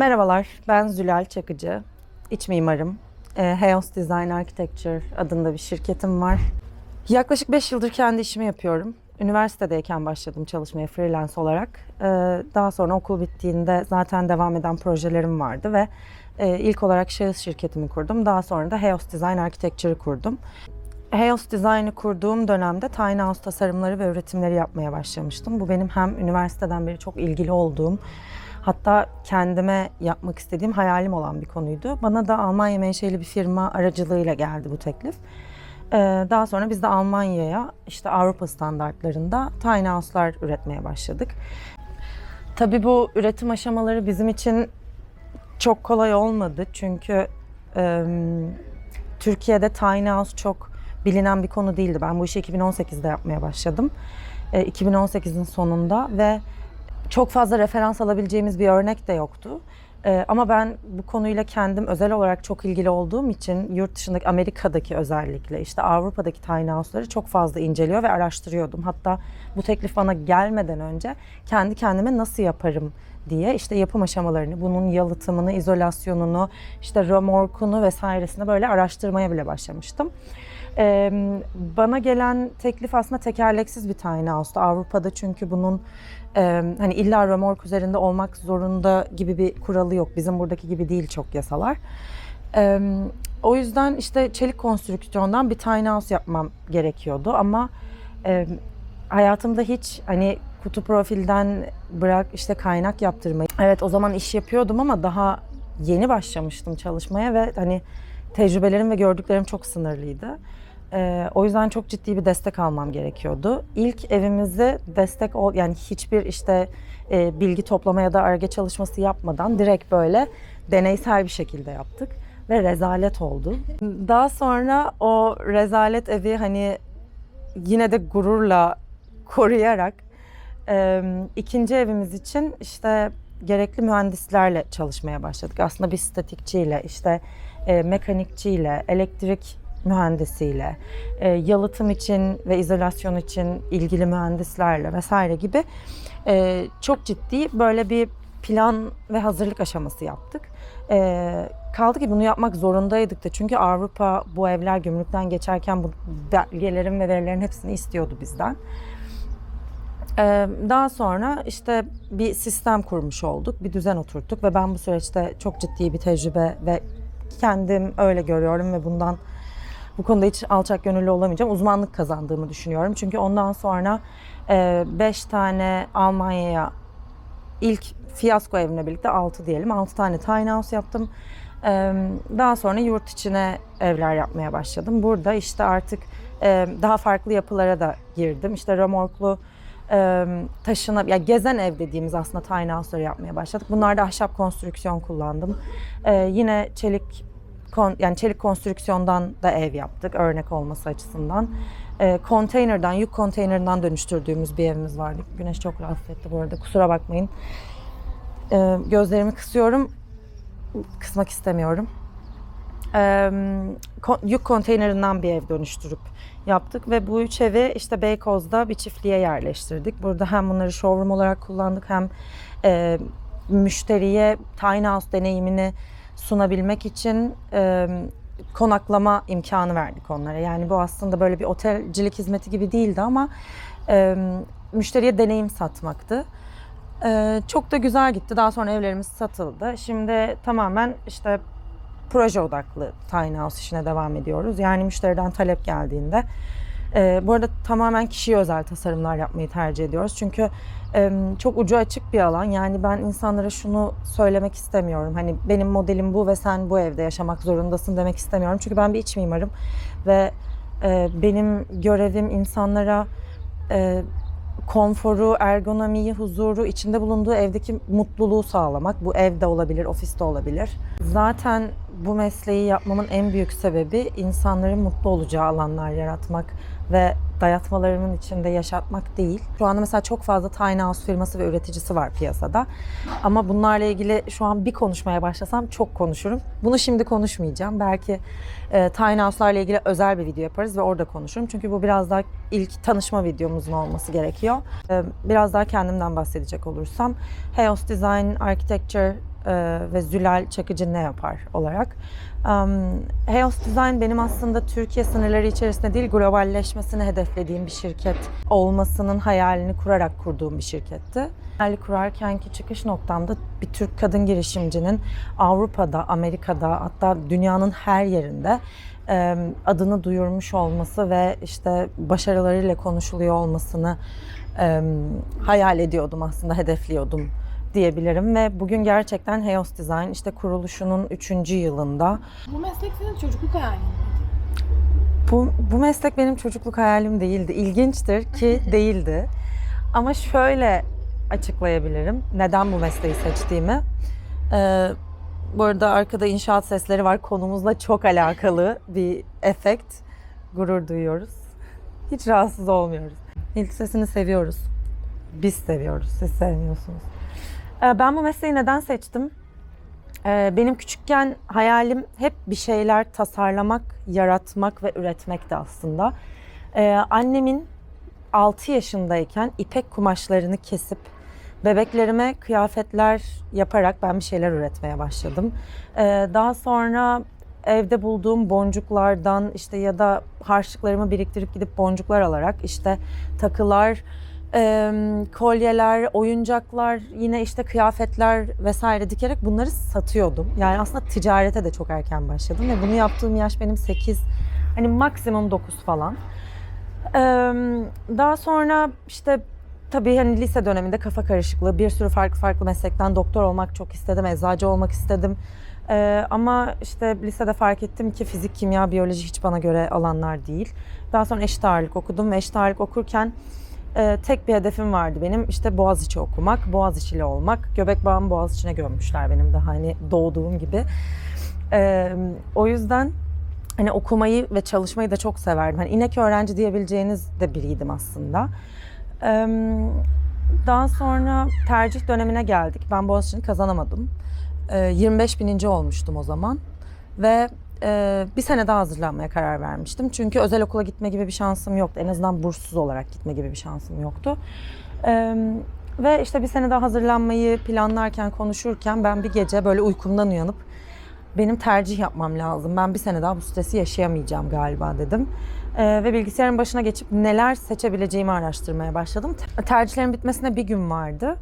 Merhabalar, ben Zülal Çakıcı. İç mimarım. E, Heos Design Architecture adında bir şirketim var. Yaklaşık 5 yıldır kendi işimi yapıyorum. Üniversitedeyken başladım çalışmaya freelance olarak. E, daha sonra okul bittiğinde zaten devam eden projelerim vardı ve e, ilk olarak şahıs şirketimi kurdum. Daha sonra da Heos Design Architecture'ı kurdum. Heos Design'ı kurduğum dönemde tiny house tasarımları ve üretimleri yapmaya başlamıştım. Bu benim hem üniversiteden beri çok ilgili olduğum, hatta kendime yapmak istediğim hayalim olan bir konuydu. Bana da Almanya menşeli bir firma aracılığıyla geldi bu teklif. Ee, Daha sonra biz de Almanya'ya işte Avrupa standartlarında tiny house'lar üretmeye başladık. Tabii bu üretim aşamaları bizim için çok kolay olmadı çünkü Türkiye'de tiny house çok bilinen bir konu değildi. Ben bu işi 2018'de yapmaya başladım. E, 2018'in sonunda ve çok fazla referans alabileceğimiz bir örnek de yoktu. E, ama ben bu konuyla kendim özel olarak çok ilgili olduğum için yurt dışındaki Amerika'daki özellikle işte Avrupa'daki tiny house'ları çok fazla inceliyor ve araştırıyordum. Hatta bu teklif bana gelmeden önce kendi kendime nasıl yaparım diye işte yapım aşamalarını, bunun yalıtımını, izolasyonunu, işte römorkunu vesairesini böyle araştırmaya bile başlamıştım. Ee, bana gelen teklif aslında tekerleksiz bir tiny house'tu. Avrupa'da çünkü bunun e, hani illa römork üzerinde olmak zorunda gibi bir kuralı yok. Bizim buradaki gibi değil çok yasalar. Ee, o yüzden işte çelik konstrüksiyondan bir tiny house yapmam gerekiyordu ama e, hayatımda hiç hani kutu profilden bırak işte kaynak yaptırmayı. Evet o zaman iş yapıyordum ama daha yeni başlamıştım çalışmaya ve hani tecrübelerim ve gördüklerim çok sınırlıydı. Ee, o yüzden çok ciddi bir destek almam gerekiyordu. İlk evimizi destek ol yani hiçbir işte e, bilgi toplama ya da arge çalışması yapmadan direkt böyle deneysel bir şekilde yaptık ve rezalet oldu. Daha sonra o rezalet evi hani yine de gururla koruyarak e, ikinci evimiz için işte gerekli mühendislerle çalışmaya başladık. Aslında bir statikçiyle, işte e, mekanikçiyle, elektrik mühendisiyle, e, yalıtım için ve izolasyon için ilgili mühendislerle vesaire gibi e, çok ciddi böyle bir plan ve hazırlık aşaması yaptık. E, kaldı ki bunu yapmak zorundaydık da çünkü Avrupa bu evler gümrükten geçerken bu belgelerin ve verilerin hepsini istiyordu bizden. Daha sonra işte bir sistem kurmuş olduk, bir düzen oturttuk ve ben bu süreçte çok ciddi bir tecrübe ve kendim öyle görüyorum ve bundan bu konuda hiç alçak gönüllü olamayacağım. Uzmanlık kazandığımı düşünüyorum. Çünkü ondan sonra 5 tane Almanya'ya ilk fiyasko evimle birlikte 6 diyelim. 6 tane tiny house yaptım. Ee, Daha sonra yurt içine evler yapmaya başladım. Burada işte artık e, daha farklı yapılara da girdim. İşte römorklu e, taşına, ya gezen ev dediğimiz aslında tiny house'ları yapmaya başladık. Bunlarda ahşap konstrüksiyon kullandım. Yine çelik kon, yani çelik konstrüksiyondan da ev yaptık örnek olması açısından. Ee, konteynerden, yük konteynerinden dönüştürdüğümüz bir evimiz vardı. Güneş çok rahatsız etti bu arada kusura bakmayın. Ee, gözlerimi kısıyorum. Kısmak istemiyorum. Ee, kon- yük konteynerinden bir ev dönüştürüp yaptık ve bu üç evi işte Beykoz'da bir çiftliğe yerleştirdik. Burada hem bunları showroom olarak kullandık hem e, müşteriye tiny house deneyimini sunabilmek için e, konaklama imkanı verdik onlara. Yani bu aslında böyle bir otelcilik hizmeti gibi değildi ama e, müşteriye deneyim satmaktı. E, çok da güzel gitti. Daha sonra evlerimiz satıldı. Şimdi tamamen işte proje odaklı tiny house işine devam ediyoruz. Yani müşteriden talep geldiğinde e, bu arada tamamen kişiye özel tasarımlar yapmayı tercih ediyoruz. Çünkü e, çok ucu açık bir alan. Yani ben insanlara şunu söylemek istemiyorum. Hani benim modelim bu ve sen bu evde yaşamak zorundasın demek istemiyorum. Çünkü ben bir iç mimarım ve e, benim görevim insanlara e, konforu, ergonomiyi, huzuru, içinde bulunduğu evdeki mutluluğu sağlamak. Bu evde olabilir, ofiste olabilir. Zaten bu mesleği yapmamın en büyük sebebi insanların mutlu olacağı alanlar yaratmak ve dayatmalarımın içinde yaşatmak değil. Şu anda mesela çok fazla tiny house firması ve üreticisi var piyasada. Ama bunlarla ilgili şu an bir konuşmaya başlasam çok konuşurum. Bunu şimdi konuşmayacağım. Belki e, tiny house'larla ilgili özel bir video yaparız ve orada konuşurum. Çünkü bu biraz daha ilk tanışma videomuzun olması gerekiyor. E, biraz daha kendimden bahsedecek olursam. Heos Design Architecture e, ve Zülal Çakıcı ne yapar olarak. Um, Heos Design benim aslında Türkiye sınırları içerisinde değil globalleşmesini hedeflediğim bir şirket olmasının hayalini kurarak kurduğum bir şirketti. Hayali kurarkenki çıkış noktamda bir Türk kadın girişimcinin Avrupa'da, Amerika'da hatta dünyanın her yerinde e, adını duyurmuş olması ve işte başarılarıyla konuşuluyor olmasını e, hayal ediyordum aslında, hedefliyordum diyebilirim ve bugün gerçekten Heos Design işte kuruluşunun 3. yılında. Bu meslek senin çocukluk hayalin? Bu, bu meslek benim çocukluk hayalim değildi. İlginçtir ki değildi. Ama şöyle açıklayabilirim neden bu mesleği seçtiğimi. Ee, bu arada arkada inşaat sesleri var. Konumuzla çok alakalı bir efekt. Gurur duyuyoruz. Hiç rahatsız olmuyoruz. İlk sesini seviyoruz. Biz seviyoruz. Siz sevmiyorsunuz. Ee, ben bu mesleği neden seçtim? Ee, benim küçükken hayalim hep bir şeyler tasarlamak, yaratmak ve üretmekti aslında. Ee, annemin 6 yaşındayken ipek kumaşlarını kesip bebeklerime kıyafetler yaparak ben bir şeyler üretmeye başladım. Daha sonra evde bulduğum boncuklardan işte ya da harçlıklarımı biriktirip gidip boncuklar alarak işte takılar, e, kolyeler, oyuncaklar, yine işte kıyafetler vesaire dikerek bunları satıyordum. Yani aslında ticarete de çok erken başladım ve bunu yaptığım yaş benim 8, hani maksimum 9 falan. E, daha sonra işte tabii hani lise döneminde kafa karışıklığı, bir sürü farklı farklı meslekten doktor olmak çok istedim, eczacı olmak istedim. Ee, ama işte lisede fark ettim ki fizik, kimya, biyoloji hiç bana göre alanlar değil. Daha sonra eşit ağırlık okudum ve eşit ağırlık okurken e, tek bir hedefim vardı benim. işte Boğaziçi okumak, Boğaziçi'li olmak. Göbek bağımı Boğaziçi'ne gömmüşler benim daha hani doğduğum gibi. Ee, o yüzden hani okumayı ve çalışmayı da çok severdim. Hani inek öğrenci diyebileceğiniz de biriydim aslında. Ee, daha sonra tercih dönemine geldik. Ben Boğaziçi'ni kazanamadım. Ee, 25 bininci olmuştum o zaman. Ve e, bir sene daha hazırlanmaya karar vermiştim. Çünkü özel okula gitme gibi bir şansım yoktu. En azından burssuz olarak gitme gibi bir şansım yoktu. Ee, ve işte bir sene daha hazırlanmayı planlarken, konuşurken ben bir gece böyle uykumdan uyanıp benim tercih yapmam lazım. Ben bir sene daha bu stresi yaşayamayacağım galiba dedim. Ee, ve bilgisayarın başına geçip neler seçebileceğimi araştırmaya başladım. Te- Tercihlerin bitmesine bir gün vardı.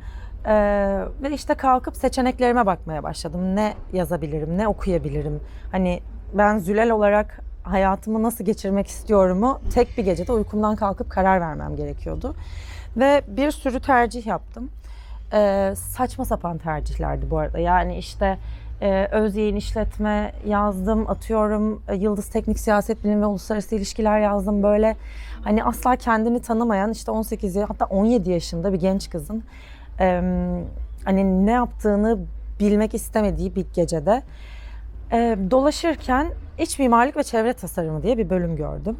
Ee, ve işte kalkıp seçeneklerime bakmaya başladım. Ne yazabilirim, ne okuyabilirim? Hani ben Zülal olarak hayatımı nasıl geçirmek istiyorumu tek bir gecede uykumdan kalkıp karar vermem gerekiyordu. Ve bir sürü tercih yaptım. Ee, saçma sapan tercihlerdi bu arada. Yani işte e, öz yayın işletme yazdım, atıyorum e, Yıldız Teknik Siyaset Bilimi ve Uluslararası İlişkiler yazdım. Böyle hani asla kendini tanımayan işte 18 yaş- hatta 17 yaşında bir genç kızın e, hani ne yaptığını bilmek istemediği bir gecede e, dolaşırken iç mimarlık ve çevre tasarımı diye bir bölüm gördüm.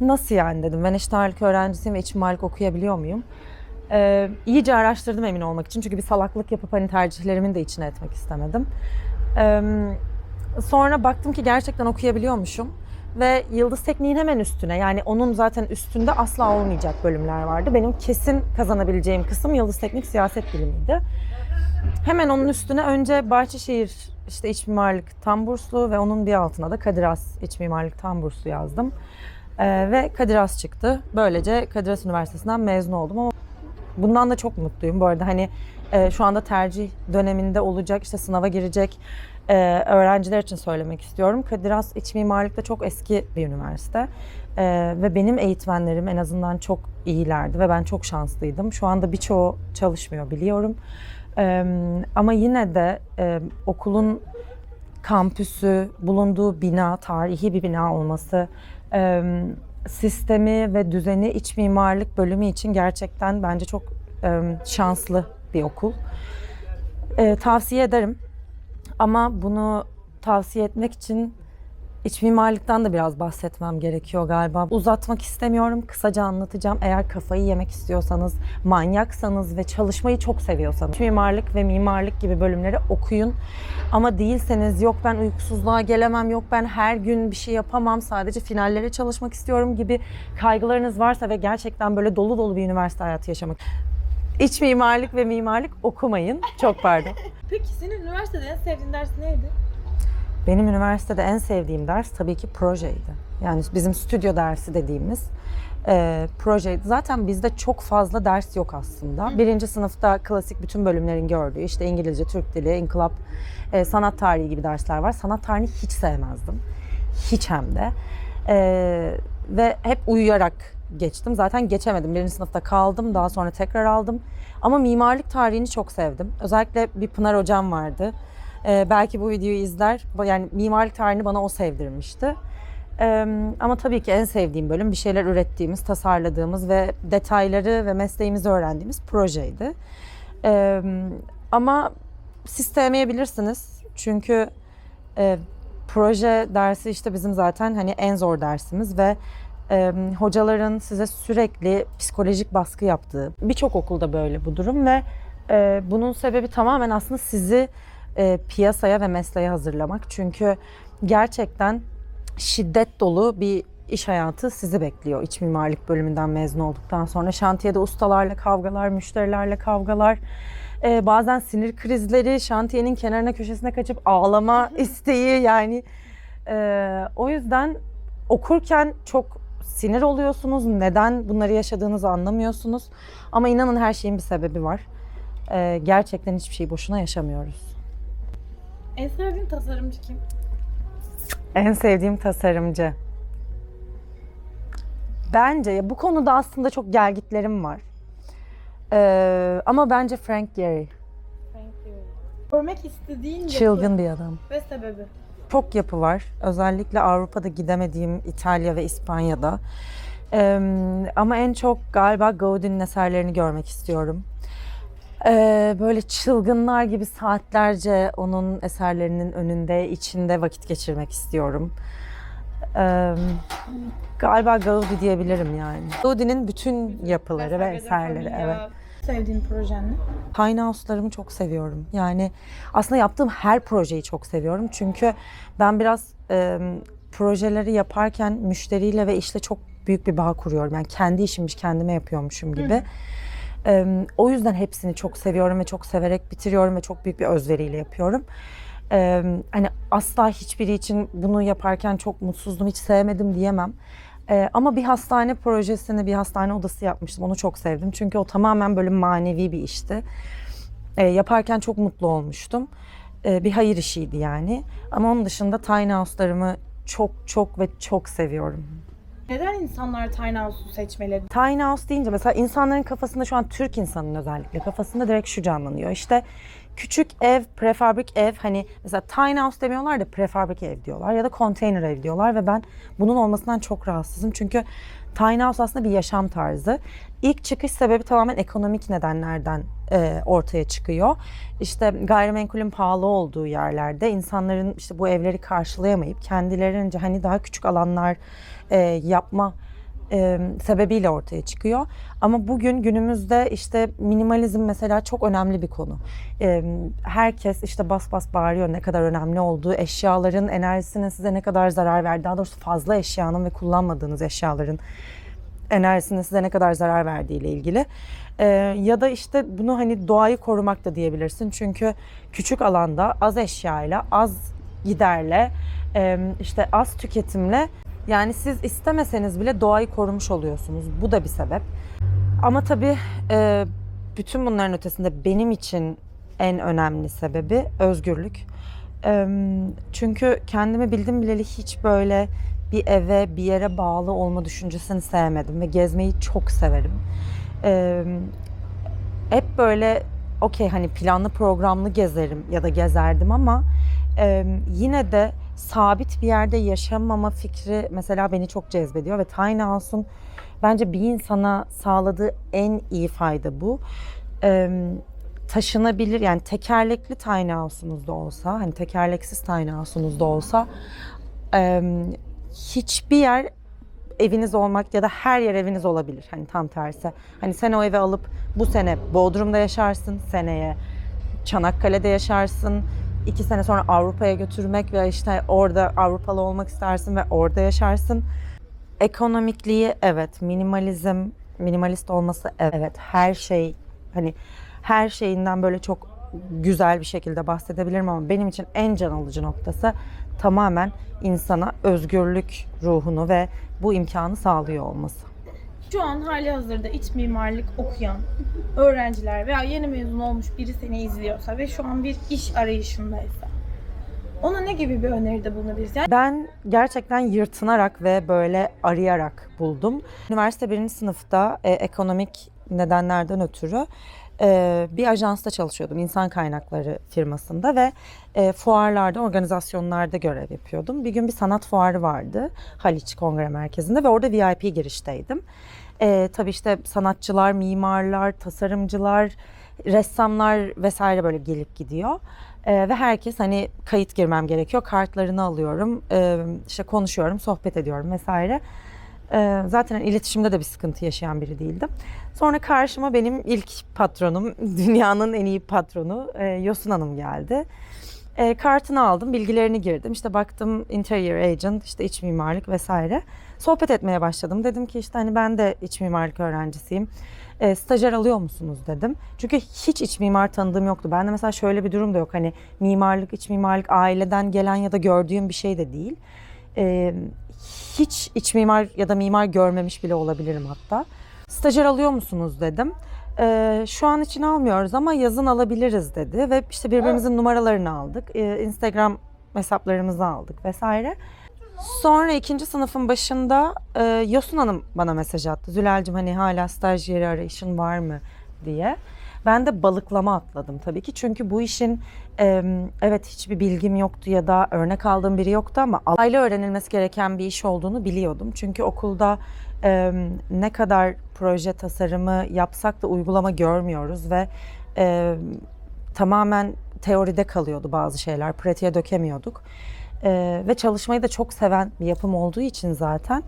Nasıl yani dedim. Ben eşit ağırlık öğrencisiyim ve iç mimarlık okuyabiliyor muyum? Ee, iyice araştırdım emin olmak için. Çünkü bir salaklık yapıp hani tercihlerimin de içine etmek istemedim. Ee, sonra baktım ki gerçekten okuyabiliyormuşum. Ve Yıldız Tekniğin hemen üstüne yani onun zaten üstünde asla olmayacak bölümler vardı. Benim kesin kazanabileceğim kısım Yıldız Teknik Siyaset Bilimi'ydi. Hemen onun üstüne önce Bahçeşehir işte iç mimarlık tam burslu ve onun bir altına da Kadir Has iç mimarlık tam burslu yazdım. Ee, ve Kadir Has çıktı. Böylece Kadir Has Üniversitesi'nden mezun oldum ama bundan da çok mutluyum. Bu arada hani e, şu anda tercih döneminde olacak işte sınava girecek e, öğrenciler için söylemek istiyorum. Kadir Has İç Mimarlık'ta çok eski bir üniversite. E, ve benim eğitmenlerim en azından çok iyilerdi ve ben çok şanslıydım. Şu anda birçoğu çalışmıyor biliyorum. E, ama yine de e, okulun kampüsü, bulunduğu bina, tarihi bir bina olması, e, sistemi ve düzeni iç mimarlık bölümü için gerçekten bence çok e, şanslı bir okul. E, tavsiye ederim. Ama bunu tavsiye etmek için iç mimarlıktan da biraz bahsetmem gerekiyor galiba. Uzatmak istemiyorum, kısaca anlatacağım. Eğer kafayı yemek istiyorsanız, manyaksanız ve çalışmayı çok seviyorsanız iç mimarlık ve mimarlık gibi bölümleri okuyun. Ama değilseniz yok ben uykusuzluğa gelemem, yok ben her gün bir şey yapamam, sadece finallere çalışmak istiyorum gibi kaygılarınız varsa ve gerçekten böyle dolu dolu bir üniversite hayatı yaşamak İç mimarlık ve mimarlık okumayın. Çok pardon. Peki senin üniversitede en sevdiğin ders neydi? Benim üniversitede en sevdiğim ders tabii ki projeydi. Yani bizim stüdyo dersi dediğimiz e, projeydi. Zaten bizde çok fazla ders yok aslında. Birinci sınıfta klasik bütün bölümlerin gördüğü işte İngilizce, Türk dili, inkılap, e, sanat tarihi gibi dersler var. Sanat tarihini hiç sevmezdim. Hiç hem de. E, ve hep uyuyarak geçtim. Zaten geçemedim. Birinci sınıfta kaldım. Daha sonra tekrar aldım. Ama mimarlık tarihini çok sevdim. Özellikle bir Pınar hocam vardı. Ee, belki bu videoyu izler. Yani mimarlık tarihini bana o sevdirmişti. Ee, ama tabii ki en sevdiğim bölüm bir şeyler ürettiğimiz, tasarladığımız ve detayları ve mesleğimizi öğrendiğimiz projeydi. Ee, ama siz sevmeyebilirsiniz. Çünkü e, proje dersi işte bizim zaten hani en zor dersimiz ve e, hocaların size sürekli psikolojik baskı yaptığı birçok okulda böyle bu durum ve e, bunun sebebi tamamen aslında sizi e, piyasaya ve mesleğe hazırlamak. Çünkü gerçekten şiddet dolu bir iş hayatı sizi bekliyor iç mimarlık bölümünden mezun olduktan sonra. Şantiyede ustalarla kavgalar, müşterilerle kavgalar, e, bazen sinir krizleri, şantiyenin kenarına köşesine kaçıp ağlama isteği yani. e, o yüzden okurken çok sinir oluyorsunuz. Neden bunları yaşadığınızı anlamıyorsunuz. Ama inanın her şeyin bir sebebi var. E, gerçekten hiçbir şeyi boşuna yaşamıyoruz. En sevdiğin tasarımcı kim? En sevdiğim tasarımcı. Bence ya bu konuda aslında çok gelgitlerim var. Ee, ama bence Frank Gehry. Görmek istediğin yapı Çılgın bir adam. ve sebebi. Çok yapı var. Özellikle Avrupa'da gidemediğim İtalya ve İspanya'da. Ee, ama en çok galiba Gaudi'nin eserlerini görmek istiyorum. Ee, böyle çılgınlar gibi saatlerce onun eserlerinin önünde, içinde vakit geçirmek istiyorum. Ee, galiba Gaudi diyebilirim yani. Gaudi'nin bütün yapıları ve eserleri. Evet. Sevdiğin projen ne? Tiny House'larımı çok seviyorum. Yani aslında yaptığım her projeyi çok seviyorum. Çünkü ben biraz e, projeleri yaparken müşteriyle ve işle çok büyük bir bağ kuruyorum. Yani kendi işimmiş kendime yapıyormuşum gibi. E, o yüzden hepsini çok seviyorum ve çok severek bitiriyorum ve çok büyük bir özveriyle yapıyorum. Hani asla hiçbiri için bunu yaparken çok mutsuzdum, hiç sevmedim diyemem. E, ama bir hastane projesini, bir hastane odası yapmıştım. Onu çok sevdim. Çünkü o tamamen böyle manevi bir işti. E, yaparken çok mutlu olmuştum. E, bir hayır işiydi yani. Ama onun dışında tiny house'larımı çok çok ve çok seviyorum. Neden insanlar Tiny House'u seçmeli? Tiny house deyince mesela insanların kafasında şu an Türk insanının özellikle kafasında direkt şu canlanıyor. İşte küçük ev, prefabrik ev hani mesela tiny house demiyorlar da prefabrik ev diyorlar ya da konteyner ev diyorlar ve ben bunun olmasından çok rahatsızım. Çünkü tiny house aslında bir yaşam tarzı. İlk çıkış sebebi tamamen ekonomik nedenlerden e, ortaya çıkıyor. İşte gayrimenkulün pahalı olduğu yerlerde insanların işte bu evleri karşılayamayıp kendilerince hani daha küçük alanlar e, yapma e, sebebiyle ortaya çıkıyor. Ama bugün günümüzde işte minimalizm mesela çok önemli bir konu. E, herkes işte bas bas bağırıyor ne kadar önemli olduğu, eşyaların enerjisinin size ne kadar zarar verdiği, daha doğrusu fazla eşyanın ve kullanmadığınız eşyaların enerjisinin size ne kadar zarar verdiği ile ilgili. E, ya da işte bunu hani doğayı korumak da diyebilirsin. Çünkü küçük alanda az eşyayla, az giderle, e, işte az tüketimle yani siz istemeseniz bile doğayı korumuş oluyorsunuz. Bu da bir sebep. Ama tabii e, bütün bunların ötesinde benim için en önemli sebebi özgürlük. E, çünkü kendimi bildim bileli hiç böyle bir eve, bir yere bağlı olma düşüncesini sevmedim ve gezmeyi çok severim. E, hep böyle okey hani planlı programlı gezerim ya da gezerdim ama e, yine de sabit bir yerde yaşamama fikri mesela beni çok cezbediyor ve Tiny House'un bence bir insana sağladığı en iyi fayda bu. Ee, taşınabilir yani tekerlekli tiny house'unuz da olsa hani tekerleksiz tiny house'unuz da olsa e, hiçbir yer eviniz olmak ya da her yer eviniz olabilir. Hani tam tersi. Hani sen o evi alıp bu sene Bodrum'da yaşarsın, seneye Çanakkale'de yaşarsın. iki sene sonra Avrupa'ya götürmek ve işte orada Avrupalı olmak istersin ve orada yaşarsın. Ekonomikliği evet, minimalizm, minimalist olması evet, her şey Hani her şeyinden böyle çok güzel bir şekilde bahsedebilirim ama benim için en can alıcı noktası tamamen insana özgürlük ruhunu ve bu imkanı sağlıyor olması. Şu an hali hazırda iç mimarlık okuyan öğrenciler veya yeni mezun olmuş biri seni izliyorsa ve şu an bir iş arayışındaysa ona ne gibi bir öneride bulunabiliriz? Yani Ben gerçekten yırtınarak ve böyle arayarak buldum. Üniversite birinci sınıfta e, ekonomik nedenlerden ötürü e, bir ajansta çalışıyordum. insan kaynakları firmasında ve e, fuarlarda, organizasyonlarda görev yapıyordum. Bir gün bir sanat fuarı vardı Haliç Kongre Merkezi'nde ve orada VIP girişteydim. E, tabii işte sanatçılar, mimarlar, tasarımcılar, ressamlar vesaire böyle gelip gidiyor. Ee, ve herkes hani kayıt girmem gerekiyor. Kartlarını alıyorum. Ee, işte konuşuyorum, sohbet ediyorum vesaire. Ee, zaten iletişimde de bir sıkıntı yaşayan biri değildim. Sonra karşıma benim ilk patronum, dünyanın en iyi patronu e, Yosun Hanım geldi. E, kartını aldım, bilgilerini girdim. İşte baktım interior agent, işte iç mimarlık vesaire. Sohbet etmeye başladım. Dedim ki işte hani ben de iç mimarlık öğrencisiyim. E, stajyer alıyor musunuz dedim. Çünkü hiç iç mimar tanıdığım yoktu. Bende mesela şöyle bir durum da yok. Hani mimarlık, iç mimarlık aileden gelen ya da gördüğüm bir şey de değil. E, hiç iç mimar ya da mimar görmemiş bile olabilirim hatta. Stajyer alıyor musunuz dedim. E, şu an için almıyoruz ama yazın alabiliriz dedi ve işte birbirimizin numaralarını aldık. E, Instagram hesaplarımızı aldık vesaire. Sonra ikinci sınıfın başında e, Yosun Hanım bana mesaj attı. Zülal'cim hani hala staj yeri arayışın var mı diye. Ben de balıklama atladım tabii ki. Çünkü bu işin e, evet hiçbir bilgim yoktu ya da örnek aldığım biri yoktu ama alaylı öğrenilmesi gereken bir iş olduğunu biliyordum. Çünkü okulda e, ne kadar proje tasarımı yapsak da uygulama görmüyoruz ve e, tamamen teoride kalıyordu bazı şeyler. Pratiğe dökemiyorduk. Ee, ve çalışmayı da çok seven bir yapım olduğu için zaten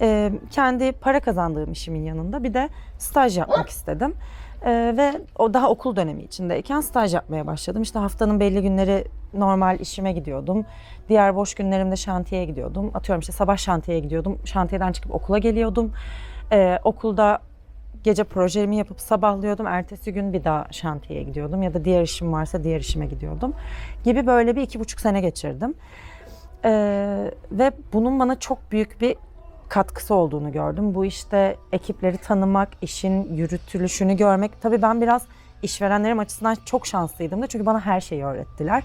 e, kendi para kazandığım işimin yanında bir de staj yapmak istedim. Ee, ve o daha okul dönemi içindeyken staj yapmaya başladım. İşte haftanın belli günleri normal işime gidiyordum. Diğer boş günlerimde şantiyeye gidiyordum. Atıyorum işte sabah şantiyeye gidiyordum. Şantiyeden çıkıp okula geliyordum. Ee, okulda gece projemi yapıp sabahlıyordum. Ertesi gün bir daha şantiyeye gidiyordum. Ya da diğer işim varsa diğer işime gidiyordum. Gibi böyle bir iki buçuk sene geçirdim. Ee, ve bunun bana çok büyük bir katkısı olduğunu gördüm. Bu işte ekipleri tanımak, işin yürütülüşünü görmek. Tabii ben biraz işverenlerim açısından çok şanslıydım da çünkü bana her şeyi öğrettiler.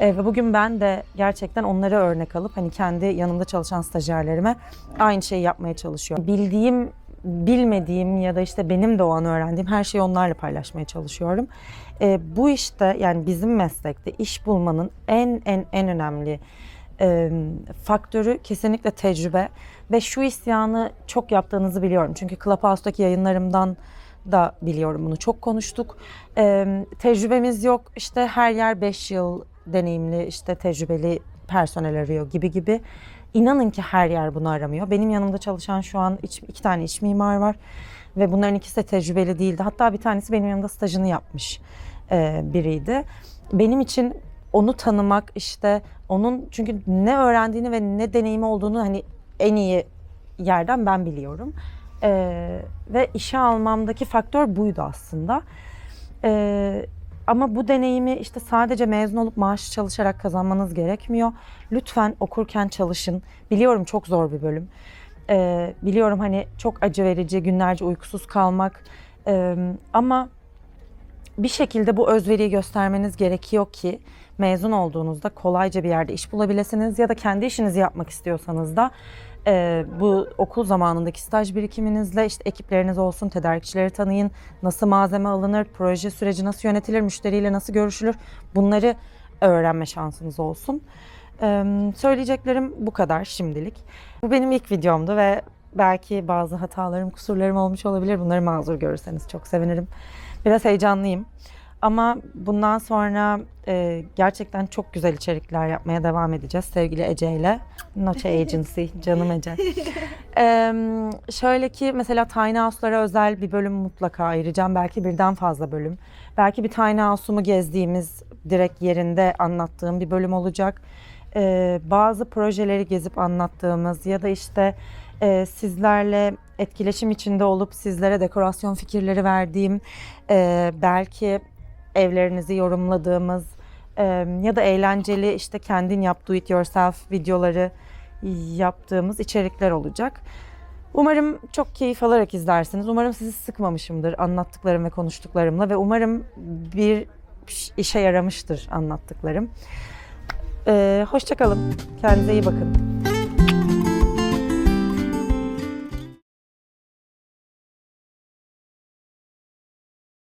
Ee, ve bugün ben de gerçekten onları örnek alıp hani kendi yanımda çalışan stajyerlerime aynı şeyi yapmaya çalışıyorum. Bildiğim, bilmediğim ya da işte benim de o an öğrendiğim her şeyi onlarla paylaşmaya çalışıyorum. Ee, bu işte yani bizim meslekte iş bulmanın en en en önemli e, faktörü kesinlikle tecrübe ve şu isyanı çok yaptığınızı biliyorum. Çünkü Clubhouse'daki yayınlarımdan da biliyorum bunu çok konuştuk. E, tecrübemiz yok işte her yer 5 yıl deneyimli işte tecrübeli personel arıyor gibi gibi. İnanın ki her yer bunu aramıyor. Benim yanımda çalışan şu an iç, iki tane iç mimar var ve bunların ikisi de tecrübeli değildi. Hatta bir tanesi benim yanımda stajını yapmış e, biriydi. Benim için onu tanımak işte onun çünkü ne öğrendiğini ve ne deneyimi olduğunu hani en iyi yerden ben biliyorum. Ee, ve işe almamdaki faktör buydu aslında. Ee, ama bu deneyimi işte sadece mezun olup maaş çalışarak kazanmanız gerekmiyor. Lütfen okurken çalışın. Biliyorum çok zor bir bölüm. Ee, biliyorum hani çok acı verici günlerce uykusuz kalmak. Ee, ama bir şekilde bu özveriyi göstermeniz gerekiyor ki mezun olduğunuzda kolayca bir yerde iş bulabilirsiniz ya da kendi işinizi yapmak istiyorsanız da e, bu okul zamanındaki staj birikiminizle işte ekipleriniz olsun, tedarikçileri tanıyın, nasıl malzeme alınır, proje süreci nasıl yönetilir, müşteriyle nasıl görüşülür bunları öğrenme şansınız olsun. E, söyleyeceklerim bu kadar şimdilik. Bu benim ilk videomdu ve belki bazı hatalarım, kusurlarım olmuş olabilir. Bunları mazur görürseniz çok sevinirim. Biraz heyecanlıyım. Ama bundan sonra e, gerçekten çok güzel içerikler yapmaya devam edeceğiz sevgili Ece ile. Noche Agency, canım Ece. E, şöyle ki mesela Tiny House'lara özel bir bölüm mutlaka ayıracağım. Belki birden fazla bölüm. Belki bir Tiny House'umu gezdiğimiz, direkt yerinde anlattığım bir bölüm olacak. E, bazı projeleri gezip anlattığımız ya da işte e, sizlerle etkileşim içinde olup sizlere dekorasyon fikirleri verdiğim, e, belki evlerinizi yorumladığımız ya da eğlenceli işte kendin yap do it yourself videoları yaptığımız içerikler olacak. Umarım çok keyif alarak izlersiniz. Umarım sizi sıkmamışımdır anlattıklarım ve konuştuklarımla ve umarım bir işe yaramıştır anlattıklarım. Ee, hoşçakalın. Kendinize iyi bakın.